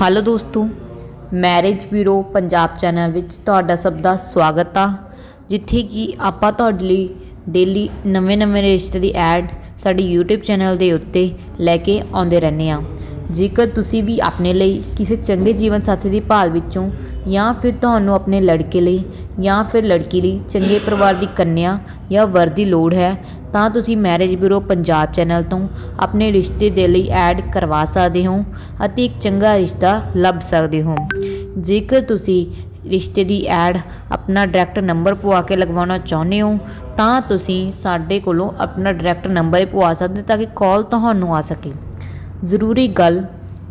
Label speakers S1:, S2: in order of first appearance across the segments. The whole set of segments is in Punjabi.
S1: ਹੈਲੋ ਦੋਸਤੋ ਮੈਰਿਜ ਬਿਊਰੋ ਪੰਜਾਬ ਚੈਨਲ ਵਿੱਚ ਤੁਹਾਡਾ ਸਭ ਦਾ ਸਵਾਗਤ ਆ, ਜਿੱਥੇ ਕਿ ਆਪਾਂ ਤੁਹਾਡੇ ਲਈ ਡੇਲੀ ਨਵੇਂ-ਨਵੇਂ ਰਿਸ਼ਤੇ ਦੀ ਐਡ ਸਾਡੇ YouTube ਚੈਨਲ ਦੇ ਉੱਤੇ ਲੈ ਕੇ ਆਉਂਦੇ ਰਹਿੰਦੇ ਆ। ਜੇਕਰ ਤੁਸੀਂ ਵੀ ਆਪਣੇ ਲਈ ਕਿਸੇ ਚੰਗੇ ਜੀਵਨ ਸਾਥੀ ਦੀ ਭਾਲ ਵਿੱਚੋਂ ਜਾਂ ਫਿਰ ਤੁਹਾਨੂੰ ਆਪਣੇ ਲੜਕੇ ਲਈ ਜਾਂ ਫਿਰ ਲੜਕੀ ਲਈ ਚੰਗੇ ਪਰਿਵਾਰ ਦੀ ਕੰਨਿਆ ਜਾਂ ਵਰ ਦੀ ਲੋੜ ਹੈ ਤਾਂ ਤੁਸੀਂ ਮੈਰਿਜ ਬਿਊਰੋ ਪੰਜਾਬ ਚੈਨਲ ਤੋਂ ਆਪਣੇ ਰਿਸ਼ਤੇ ਦੇ ਲਈ ਐਡ ਕਰਵਾ ਸਕਦੇ ਹੋ ਅਤੇ ਇੱਕ ਚੰਗਾ ਰਿਸ਼ਤਾ ਲੱਭ ਸਕਦੇ ਹੋ। ਜੇਕਰ ਤੁਸੀਂ ਰਿਸ਼ਤੇ ਦੀ ਐਡ ਆਪਣਾ ਡਾਇਰੈਕਟ ਨੰਬਰ ਪਵਾ ਕੇ ਲਗਵਾਉਣਾ ਚਾਹੁੰਦੇ ਹੋ, ਤਾਂ ਤੁਸੀਂ ਸਾਡੇ ਕੋਲੋਂ ਆਪਣਾ ਡਾਇਰੈਕਟ ਨੰਬਰ ਹੀ ਪਵਾ ਸਕਦੇ ਤਾਂ ਕਿ ਕਾਲ ਤੁਹਾਨੂੰ ਆ ਸਕੇ। ਜ਼ਰੂਰੀ ਗੱਲ,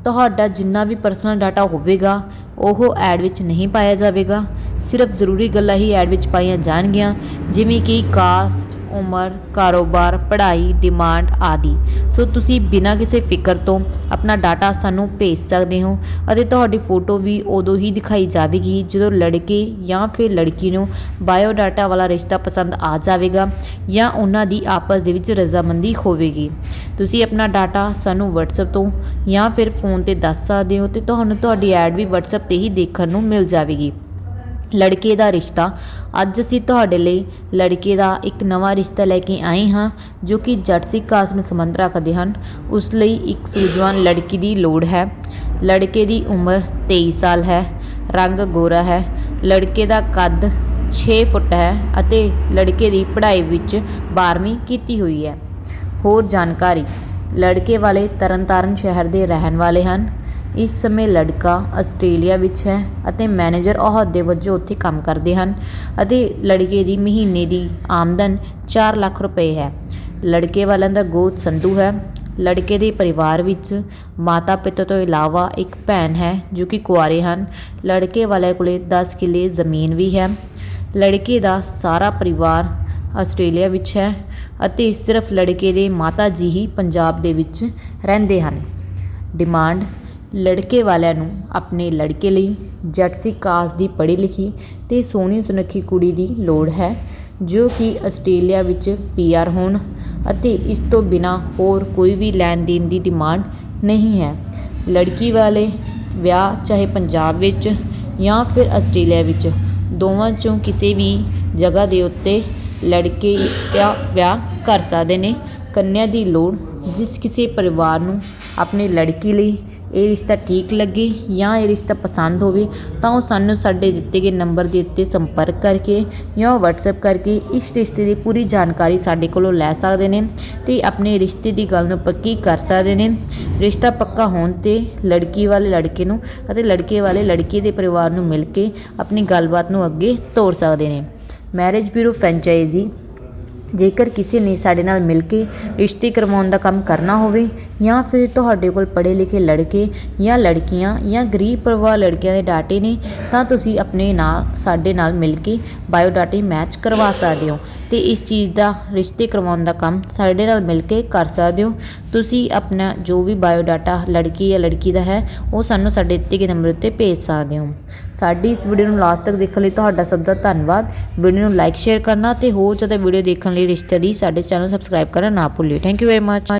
S1: ਤੁਹਾਡਾ ਜਿੰਨਾ ਵੀ ਪਰਸਨਲ ਡਾਟਾ ਹੋਵੇਗਾ, ਉਹ ਐਡ ਵਿੱਚ ਨਹੀਂ ਪਾਇਆ ਜਾਵੇਗਾ। ਸਿਰਫ ਜ਼ਰੂਰੀ ਗੱਲਾਂ ਹੀ ਐਡ ਵਿੱਚ ਪਾਈਆਂ ਜਾਣਗੀਆਂ, ਜਿਵੇਂ ਕਿ ਕਾਸਟ ਉਮਰ, ਕਾਰੋਬਾਰ, ਪੜ੍ਹਾਈ ਡਿਮਾਂਡ ਆਦਿ। ਸੋ ਤੁਸੀਂ ਬਿਨਾਂ ਕਿਸੇ ਫਿਕਰ ਤੋਂ ਆਪਣਾ ਡਾਟਾ ਸਾਨੂੰ ਭੇਜ ਸਕਦੇ ਹੋ ਅਤੇ ਤੁਹਾਡੀ ਫੋਟੋ ਵੀ ਉਦੋਂ ਹੀ ਦਿਖਾਈ ਜਾਵੇਗੀ ਜਦੋਂ ਲੜਕੇ ਜਾਂ ਫਿਰ ਲੜਕੀ ਨੂੰ ਬਾਇਓ ਡਾਟਾ ਵਾਲਾ ਰਿਸ਼ਤਾ ਪਸੰਦ ਆ ਜਾਵੇਗਾ ਜਾਂ ਉਹਨਾਂ ਦੀ ਆਪਸ ਦੇ ਵਿੱਚ ਰਜ਼ਾਮੰਦੀ ਹੋਵੇਗੀ। ਤੁਸੀਂ ਆਪਣਾ ਡਾਟਾ ਸਾਨੂੰ WhatsApp ਤੋਂ ਜਾਂ ਫਿਰ ਫੋਨ ਤੇ ਦੱਸ ਸਕਦੇ ਹੋ ਤੇ ਤੁਹਾਨੂੰ ਤੁਹਾਡੀ ਐਡ ਵੀ WhatsApp ਤੇ ਹੀ ਦੇਖਣ ਨੂੰ ਮਿਲ ਜਾਵੇਗੀ। ਲੜਕੇ ਦਾ ਰਿਸ਼ਤਾ। ਅੱਜ ਅਸੀਂ ਤੁਹਾਡੇ ਲਈ ਲੜਕੇ ਦਾ ਇੱਕ ਨਵਾਂ ਰਿਸ਼ਤਾ ਲੈ ਕੇ ਆਏ ਹਾਂ, ਜੋ ਕਿ ਜੱਟ ਸਿੱਖ ਕਾਸਟ ਨੂੰ ਸੰਬੰਧ ਰੱਖਦੇ ਹਨ। ਉਸ ਲਈ ਇੱਕ ਸੂਝਵਾਨ ਲੜਕੀ ਦੀ ਲੋੜ ਹੈ। ਲੜਕੇ ਦੀ ਉਮਰ 23 ਸਾਲ ਹੈ, ਰੰਗ ਗੋਰਾ ਹੈ। ਲੜਕੇ ਦਾ ਕੱਦ 6 ਫੁੱਟ ਹੈ ਅਤੇ ਲੜਕੇ ਦੀ ਪੜ੍ਹਾਈ ਵਿੱਚ 12ਵੀਂ ਕੀਤੀ ਹੋਈ ਹੈ। ਹੋਰ ਜਾਣਕਾਰੀ, ਲੜਕੇ ਵਾਲੇ ਤਰਨਤਾਰਨ ਸ਼ਹਿਰ ਦੇ ਰਹਿਣ ਵਾਲੇ ਹਨ। ਇਸ ਸਮੇਂ ਲੜਕਾ ਆਸਟ੍ਰੇਲੀਆ ਵਿੱਚ ਹੈ ਅਤੇ ਮੈਨੇਜਰ ਅਹੁਦੇ ਵਜੋਂ ਉੱਥੇ ਕੰਮ ਕਰਦੇ ਹਨ ਅਤੇ ਲੜਕੇ ਦੀ ਮਹੀਨੇ ਦੀ ਆਮਦਨ 4 ਲੱਖ ਰੁਪਏ ਹੈ। ਲੜਕੇ ਵਾਲਿਆਂ ਦਾ ਗੋਤ ਸੰਧੂ ਹੈ। ਲੜਕੇ ਦੇ ਪਰਿਵਾਰ ਵਿੱਚ ਮਾਤਾ ਪਿਤਾ ਤੋਂ ਇਲਾਵਾ ਇੱਕ ਭੈਣ ਹੈ ਜੋ ਕਿ ਕੁਆਰੇ ਹਨ। ਲੜਕੇ ਵਾਲੇ ਕੋਲੇ 10 ਕਿੱਲੇ ਜ਼ਮੀਨ ਵੀ ਹੈ। ਲੜਕੇ ਦਾ ਸਾਰਾ ਪਰਿਵਾਰ ਆਸਟ੍ਰੇਲੀਆ ਵਿੱਚ ਹੈ ਅਤੇ ਸਿਰਫ ਲੜਕੇ ਦੇ ਮਾਤਾ ਜੀ ਹੀ ਪੰਜਾਬ ਦੇ ਵਿੱਚ ਰਹਿੰਦੇ ਹਨ। ਡਿਮਾਂਡ ਲੜਕੇ ਵਾਲਿਆਂ ਨੂੰ ਆਪਣੇ ਲੜਕੇ ਲਈ ਜੱਟ ਸਿੱਖ ਕਾਸਟ ਦੀ ਪੜ੍ਹੀ ਲਿਖੀ ਅਤੇ ਸੋਹਣੀ ਸੁਨੱਖੀ ਕੁੜੀ ਦੀ ਲੋੜ ਹੈ, ਜੋ ਕਿ ਆਸਟ੍ਰੇਲੀਆ ਵਿੱਚ ਪੀ ਆਰ ਹੋਣ ਅਤੇ ਇਸ ਤੋਂ ਬਿਨਾਂ ਹੋਰ ਕੋਈ ਵੀ ਲੈਣ ਦੇਣ ਦੀ ਡਿਮਾਂਡ ਨਹੀਂ ਹੈ। ਲੜਕੀ ਵਾਲੇ ਵਿਆਹ ਚਾਹੇ ਪੰਜਾਬ ਵਿੱਚ ਜਾਂ ਫਿਰ ਆਸਟ੍ਰੇਲੀਆ ਵਿੱਚ, ਦੋਵਾਂ ਚੋਂ ਕਿਸੇ ਵੀ ਜਗ੍ਹਾ ਦੇ ਉੱਤੇ ਲੜਕੇ ਦਾ ਵਿਆਹ ਕਰ ਸਕਦੇ ਨੇ। ਕੰਨਿਆ ਦੀ ਲੋੜ, ਜਿਸ ਕਿਸੇ ਪਰਿਵਾਰ ਨੂੰ ਆਪਣੇ ਲੜਕੀ ਲਈ ਇਹ ਰਿਸ਼ਤਾ ਠੀਕ ਲੱਗੇ ਜਾਂ ਇਹ ਰਿਸ਼ਤਾ ਪਸੰਦ ਹੋਵੇ, ਤਾਂ ਉਹ ਸਾਨੂੰ ਸਾਡੇ ਦਿੱਤੇ ਗਏ ਨੰਬਰ ਦੇ ਉੱਤੇ ਸੰਪਰਕ ਕਰਕੇ ਜਾਂ WhatsApp ਕਰਕੇ ਇਸ ਰਿਸ਼ਤੇ ਦੀ ਪੂਰੀ ਜਾਣਕਾਰੀ ਸਾਡੇ ਕੋਲੋਂ ਲੈ ਸਕਦੇ ਨੇ ਤੇ ਆਪਣੇ ਰਿਸ਼ਤੇ ਦੀ ਗੱਲ ਨੂੰ ਪੱਕੀ ਕਰ ਸਕਦੇ ਨੇ। ਰਿਸ਼ਤਾ ਪੱਕਾ ਹੋਣ ਤੇ ਲੜਕੀ ਵਾਲੇ ਲੜਕੇ ਨੂੰ ਅਤੇ ਲੜਕੇ ਵਾਲੇ ਲੜਕੀ ਦੇ ਪਰਿਵਾਰ ਨੂੰ ਮਿਲ ਕੇ ਆਪਣੀ ਗੱਲਬਾਤ ਨੂੰ ਅੱਗੇ ਤੋਰ ਸਕਦੇ ਨੇ। ਮੈਰਿਜ ਬਿਊਰੋ ਫਰੈਂਚਾਈਜ਼ੀ ਜੇਕਰ ਕਿਸੇ ਨੇ ਸਾਡੇ ਨਾਲ ਮਿਲ ਕੇ ਰਿਸ਼ਤੇ ਕਰਵਾਉਣ ਦਾ ਕੰਮ ਕਰਨਾ ਹੋਵੇ, ਜਾਂ ਫਿਰ ਤੁਹਾਡੇ ਕੋਲ ਪੜ੍ਹੇ ਲਿਖੇ ਲੜਕੇ ਜਾਂ ਲੜਕੀਆਂ ਜਾਂ ਗਰੀਬ ਪਰਿਵਾਰ ਲੜਕੀਆਂ ਦੇ ਡਾਟੇ ਨੇ, ਤਾਂ ਤੁਸੀਂ ਆਪਣੇ ਨਾਲ, ਸਾਡੇ ਨਾਲ ਮਿਲ ਕੇ ਬਾਇਓ ਡਾਟੇ ਮੈਚ ਕਰਵਾ ਸਕਦੇ ਹੋ ਤੇ ਇਸ ਚੀਜ਼ ਦਾ ਰਿਸ਼ਤੇ ਕਰਵਾਉਣ ਦਾ ਕੰਮ ਸਾਡੇ ਨਾਲ ਮਿਲ ਕੇ ਕਰ ਸਕਦੇ ਹੋ। ਤੁਸੀਂ ਆਪਣਾ ਜੋ ਵੀ ਬਾਇਓ ਡਾਟਾ ਲੜਕੀ ਜਾਂ ਲੜਕੀ ਦਾ ਹੈ, ਉਹ ਸਾਨੂੰ ਸਾਡੇ ਦਿੱਤੇ ਗਏ ਨੰਬਰ ਉੱਤੇ ਭੇਜ ਸਕਦੇ ਹੋ। ਸਾਡੀ ਇਸ ਵੀਡੀਓ ਨੂੰ ਲਾਸਟ ਤੱਕ ਦੇਖਣ ਲਈ ਤੁਹਾਡਾ ਸਭ ਦਾ ਧੰਨਵਾਦ। ਵੀਡੀਓ ਨੂੰ ਲਾਈਕ ਸ਼ੇਅਰ ਕਰਨਾ ਤੇ ਹੋਰ ਜ਼ਿਆਦਾ ਵੀਡੀਓ ਦੇਖਣ ਲਈ ਰਿਸ਼ਤੇ ਦੀ ਸਾਡੇ ਚੈਨਲ ਸਬਸਕ੍ਰਾਈਬ ਕਰਨਾ ਨਾ ਭੁੱਲਿਓ। Thank you very much